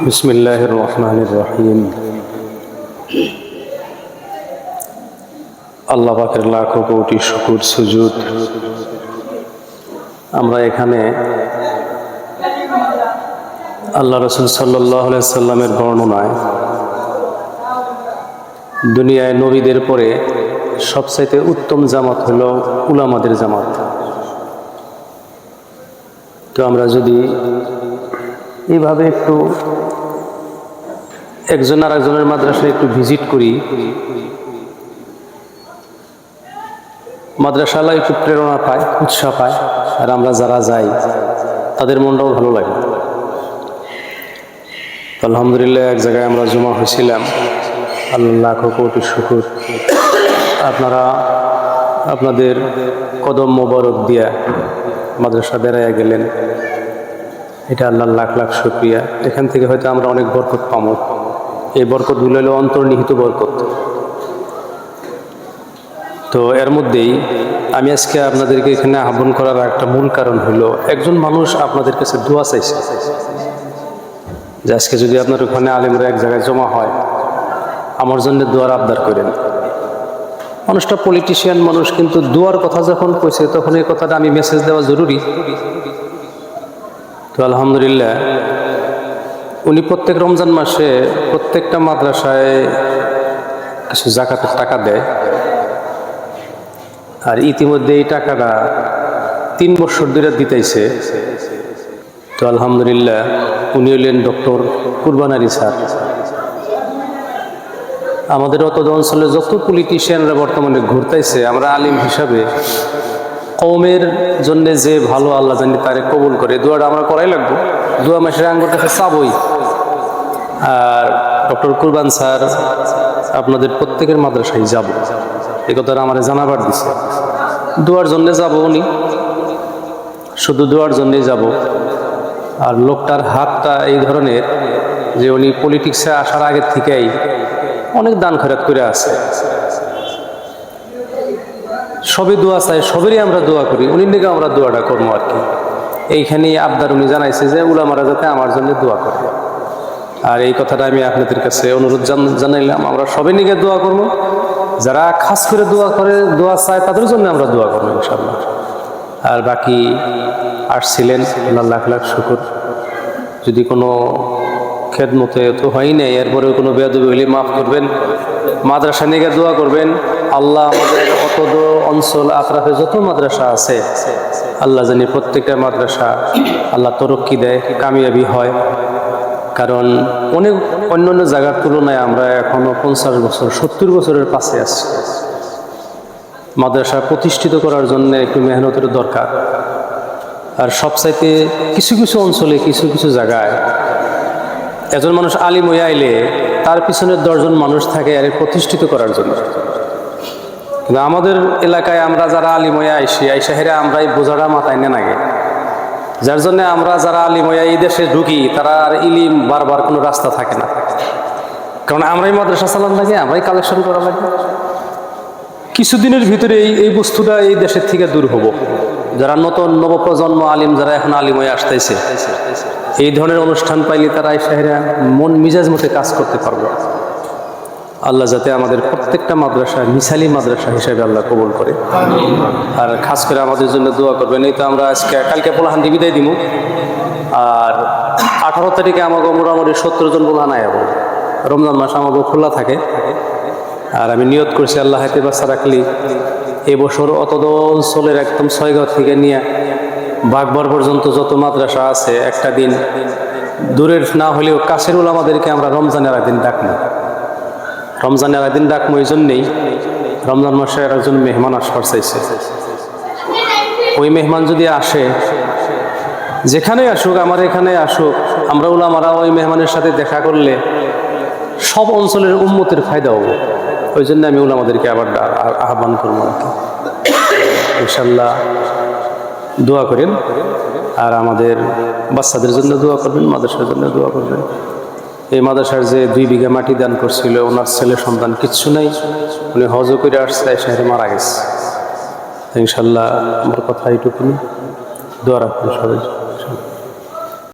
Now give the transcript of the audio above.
بسم الله الرحمن الرحيم আল্লাহ পাকের লাখো কোটি শুকুর সুজুদ আমরা এখানে আল্লাহ রসুল সাল্লাহ সাল্লামের বর্ণনায় দুনিয়ায় নবীদের পরে সবচাইতে উত্তম জামাত হল উলামাদের জামাত তো আমরা যদি এইভাবে একটু একজন আর একজনের মাদ্রাসায় একটু ভিজিট করি মাদ্রাসালা একটু প্রেরণা পায় উৎসাহ পায়, আর আমরা যারা যাই, তাদের মনটাও ভালো লাগে। আলহামদুলিল্লাহ, এক জায়গায় আমরা জমা হয়েছিলাম। আল্লাহ কোটি শুকুর। আপনারা আপনাদের কদম মোবারক দিয়া মাদ্রাসা বেড়াইয়া গেলেন। এটা আল্লাহ লাখ লাখ শুক্রিয়া। এখান থেকে হয়তো আমরা অনেক বরকত পাবো। এই বরকতগুলো হলো অন্তর্নিহিত বরকত। তো এর মধ্যেই আমি আজকে আপনাদেরকে এখানে আহ্বান করার একটা মূল কারণ হলো, একজন মানুষ আপনাদের কাছে দোয়া চাইছে যে আজকে যদি আপনার ওখানে আলিমরা এক জায়গায় জমা হয়, আমার জন্য দোয়ার আবদার করেন। মানুষটা পলিটিশিয়ান মানুষ, কিন্তু দুয়ার কথা যখন কইছে, তখন এই কথাটা আমি মেসেজ দেওয়া জরুরি। তো আলহামদুলিল্লাহ, উনি প্রত্যেক রমজান মাসে প্রত্যেকটা মাদ্রাসায় কিছু জাকাতের টাকা দেয়। আর ইতিমধ্যে এই টাকাটা তিন বছর ধরে দিতেছে তো আলহামদুলিল্লাহ, উনি হলেন ডক্টর কুরবানারি স্যার। আমাদের অত অঞ্চলে যত পলিটিশিয়ানরা বর্তমানে ঘুরতেছে, আমরা আলিম হিসাবে কৌমের জন্য যে ভালো আল্লাহ জানি তারে কবুল করে, দোয়াটা আমরা করাই লাগবো। দোয়া মাসের আঙ্গুর কাছে চাবই। আর ডক্টর কুরবান স্যার, আপনাদের প্রত্যেকের মাদ্রাসায় যাব। এ কথাটা আমার জানাবার দিছে। দোয়ার জন্য যাব উনি। শুধু দোয়ার জন্যই যাব। আর লোকটার হাতটা এই ধরনের যে উনি পলিটিক্সে আসার আগের থেকেই অনেক দান খরচ করে আছে। সবই দোয়া চাই, সবেরই আমরা দোয়া করি উনি দিকে আমরা দোয়াটা করব আর কি। এইখানে আবদার উনি জানাইছে যে, উলামারা যাতে আমার জন্য দোয়া করে। আর এই কথাটা আমি আপনাদের কাছে অনুরোধ জানাইলাম, আমরা সবাই নিকে দোয়া করব। যারা খাস করে দোয়া করে, দোয়া চায়, তাদের জন্য আমরা দোয়া করব ইনশাল্লাহ আর বাকি আসছিলেন লাখ লাখ শুকুর। যদি কোনো খেদমতে তো হয় নাই এরপরে কোনো বেদবি হলে মাফ করবেন, মাদ্রাসা নিয়ে দোয়া করবেন। আল্লাহ আমাদের অঞ্চল, আত্রাফে যত মাদ্রাসা আছে, আল্লাহ জানি প্রত্যেকটা মাদ্রাসা আল্লাহ তরক্কি দেয়, কামিয়াবি হয়। কারণ অনেক অন্য অন্য জায়গার তুলনায় আমরা এখনও পঞ্চাশ বছর, সত্তর বছরের পাশে আছি। মাদ্রাসা প্রতিষ্ঠিত করার জন্য একটু মেহনতের দরকার। আর সবচাইতে কিছু কিছু অঞ্চলে কিছু কিছু জায়গায় একজন মানুষ আলিম হয়ে আইলে তার পিছনে দশজন মানুষ থাকে আর প্রতিষ্ঠিত করার জন্য। কিন্তু আমাদের এলাকায় আমরা যারা আলিম হয়ে আইসি, আইসা হেরে আমরা এই বোঝাটা মাথায় নেন আগে। যার জন্য আমরা যারা আলিম এই দেশে ঢুকি, তারা আর ইলিম বারবার কোনো রাস্তা থাকে না। কারণ আমরাই মাদ্রাসা চালান লাগে, আমরাই কালেকশন করা লাগে। কিছুদিনের ভিতরে এই এই বস্তুটা এই দেশের থেকে দূর হব। যারা নতুন নবপ্রজন্ম আলিম, যারা এখন আলিম হয়ে আসতেছে এই ধরনের অনুষ্ঠান পাইলে তারা শাহেরা মন মিজাজ মতে কাজ করতে পারবে। আল্লাহ যাতে আমাদের প্রত্যেকটা মাদ্রাসা মিসালি মাদ্রাসা হিসেবে আল্লাহ কবুল করে। আর খাস করে আমাদের জন্য দোয়া করবেন, এই তো আমরা আজকে, কালকে পোলাহান্দি বিদায় দিব আর আঠারো তারিখে আমাকে মোটামুটি সত্তর জন পোলাহান আয়াবো রমজান মাস আমাকে খোলা থাকে। আর আমি নিয়ত করছি আল্লাহ হাতে বাচ্চা রাখলি এবছর অতদ অঞ্চলের একদম ছয়গাঁও থেকে নিয়ে বাগবার পর্যন্ত যত মাদ্রাসা আছে, একটা দিন দূরের না হলেও কাছের আমাদেরকে আমরা রমজানের একদিন ডাকবো। রমজানের একদিন ডাকবো এই জন্যেই রমজান মাসে একজন মেহমান আসবার চাইছে ওই মেহমান যদি আসে যেখানে আসুক, আমার এখানে আসুক, আমরা ওলামারা ওই মেহমানের সাথে দেখা করলে সব অঞ্চলের উন্মতের ফায়দা হব। ওই জন্য আমি ওলামাদেরকে আবার আহ্বান করব আর কি। ইনশাল্লাহ দোয়া করেন। আর আমাদের বাচ্চাদের জন্য দোয়া করবেন, মাদ্রাসার জন্য দোয়া করবেন। এই মাদ্রাসার যে দুই বিঘা মাটি দান করছিল, ওনার ছেলে সন্তান কিচ্ছু নাই। উনি হজ করে আসছে শহরে মারা গেছে। ইনশাল্লাহ আমার কথা এইটুকুনি। দোয়া রাখবেন সবাই।